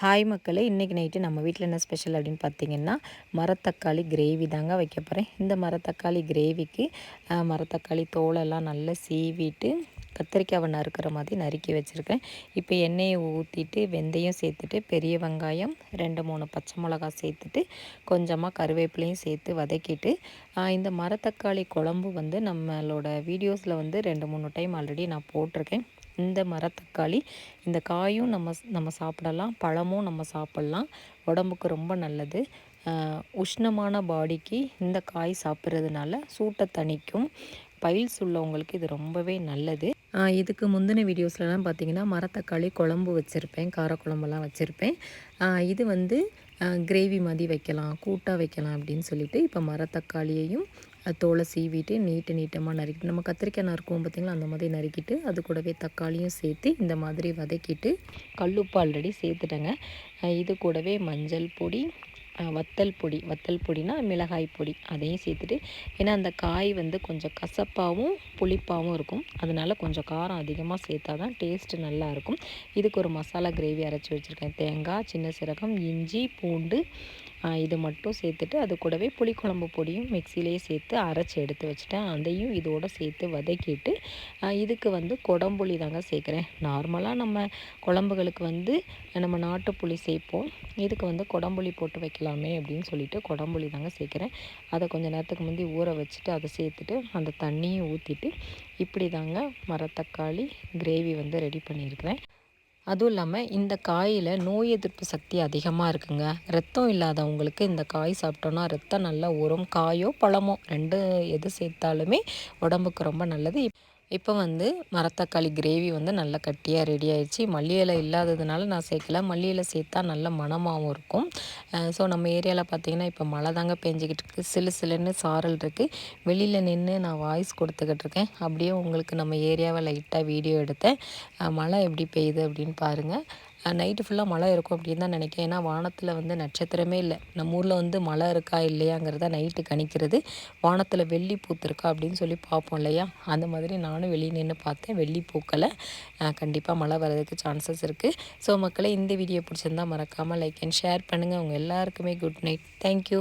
Hi மக்களே இன்றைக்கி night நம்ம வீட்டில் என்ன ஸ்பெஷல் அப்படின்னு பார்த்தீங்கன்னா மரத்தக்காளி கிரேவி தாங்க வைக்க போகிறேன் இந்த மரத்தக்காளி கிரேவிக்கு மரத்தக்காளி தோலெல்லாம் நல்லா சீவிட்டு கத்திரிக்காவை நறுக்கிற மாதிரி நறுக்கி வச்சுருக்கேன். இப்போ எண்ணெயை ஊற்றிட்டு வெந்தயம் சேர்த்துட்டு பெரிய வெங்காயம் ரெண்டு மூணு பச்சை மிளகா சேர்த்துட்டு கொஞ்சமாக கருவேப்பிலையும் சேர்த்து வதக்கிட்டு இந்த மரத்தக்காளி குழம்பு வந்து நம்மளோட வீடியோஸில் வந்து ரெண்டு மூணு டைம் ஆல்ரெடி நான் போட்டிருக்கேன். இந்த மரத்தக்காளி இந்த காயும் நம்ம நம்ம சாப்பிடலாம் பழமும் நம்ம சாப்பிட்லாம். உடம்புக்கு ரொம்ப நல்லது. உஷ்ணமான பாடிக்கு இந்த காய் சாப்பிட்றதுனால சூட்டை தணிக்கும். பைல்ஸ் உள்ளவங்களுக்கு இது ரொம்பவே நல்லது. இதுக்கு முந்தின வீடியோஸ்லலாம் பார்த்திங்கன்னா மரத்தக்காளி குழம்பு வச்சுருப்பேன் காரக்குழம்பெல்லாம் வச்சுருப்பேன். இது வந்து கிரேவி மாதிரி வைக்கலாம் கூட்டாக வைக்கலாம் அப்படின்னு சொல்லிட்டு இப்போ மரத்தக்காளியையும் தோலை சீவிட்டு நீட்டு நீட்டமாக நறுக்கிட்டு நம்ம கத்திரிக்காய் நறுக்குவோம் பார்த்திங்களா அந்த மாதிரி நறுக்கிட்டு அது கூடவே தக்காளியும் சேர்த்து இந்த மாதிரி வதக்கிட்டு கல்லுப்பு ஆல்ரெடி சேர்த்துட்டேங்க. இது கூடவே மஞ்சள் பொடி வத்தல் பொடி வத்தல் பொடினா மிளகாய் பொடி அதையும் சேர்த்துட்டு ஏன்னா அந்த காய் வந்து கொஞ்சம் கசப்பாகவும் புளிப்பாகவும் இருக்கும். அதனால் கொஞ்சம் காரம் அதிகமாக சேர்த்தா தான் டேஸ்ட்டு நல்லாயிருக்கும் இதுக்கு ஒரு மசாலா கிரேவி அரைச்சி வச்சுருக்கேன். தேங்காய் சின்ன சீரகம் இஞ்சி பூண்டு இது மட்டும் சேர்த்துட்டு அது கூடவே புளிக்குழம்பு பொடியும் மிக்சிலேயே சேர்த்து அரைச்சி எடுத்து வச்சுட்டேன். அதையும் இதோடு சேர்த்து வதக்கிட்டு இதுக்கு வந்து குடம்புளி தாங்க சேர்க்குறேன். நார்மலாக நம்ம குழம்புகளுக்கு வந்து நம்ம நாட்டு புளி சேர்ப்போம். இதுக்கு வந்து குடம்புளி போட்டு வைக்கலாமே அப்படின்னு சொல்லிட்டு குடம்புளி தாங்க சேர்க்குறேன். அதை கொஞ்சம் நேரத்துக்கு முந்தி ஊற வச்சுட்டு அதை சேர்த்துட்டு அந்த தண்ணியும் ஊற்றிட்டு இப்படி தாங்க மரத்தக்காளி கிரேவி வந்து ரெடி பண்ணியிருக்கிறேன். அதுவும் இல்லாமல் இந்த காயில் நோய் எதிர்ப்பு சக்தி அதிகமாக இருக்குங்க. ரத்தம் இல்லாதவங்களுக்கு இந்த காய் சாப்பிட்டோன்னா ரத்தம் நல்லா உரம் காயோ பழமோ ரெண்டு எது சேர்த்தாலுமே உடம்புக்கு ரொம்ப நல்லது. இப்போ வந்து மரத்தக்காளி கிரேவி வந்து நல்லா கட்டியாக ரெடி ஆயிடுச்சு. மல்லி இலை இல்லாததுனால நான் சேர்க்கல. மல்லி இலை சேர்த்தா நல்ல மணமாகவும் இருக்கும். ஸோ நம்ம ஏரியாவில் பார்த்திங்கன்னா இப்போ மழை தாங்க பெஞ்சிக்கிட்டு இருக்குது சிலு சிலுன்னு சாரல் இருக்குது வெளியில் நின்று நான் வாய்ஸ் கொடுத்துக்கிட்டு இருக்கேன். அப்படியே உங்களுக்கு நம்ம ஏரியாவை லைட்டாக வீடியோ எடுத்தேன். மழை எப்படி பெய்யுது அப்படின்னு பாருங்கள் நைட்டு ஃபுல்லாக மழை இருக்கும் அப்படின்னு தான் நினைக்கிறேன். ஏன்னா வானத்தில் வந்து நட்சத்திரமே இல்லை. நம்ம ஊரில் வந்து மழை இருக்கா இல்லையாங்கிறத நைட்டு கணிக்கிறது. வானத்தில் வெள்ளி பூத்துருக்கா அப்படின்னு சொல்லி பார்ப்போம் இல்லையா? அந்த மாதிரி நானும் வெளியே நின்று பார்த்தேன். வெள்ளி பூக்களை கண்டிப்பாக மழை வர்றதுக்கு சான்சஸ் இருக்குது ஸோ மக்களை இந்த வீடியோ பிடிச்சிருந்தால் மறக்காமல் லைக் அண்ட் ஷேர் பண்ணுங்கள் உங்கள் எல்லாருக்குமே குட் நைட் தேங்க்யூ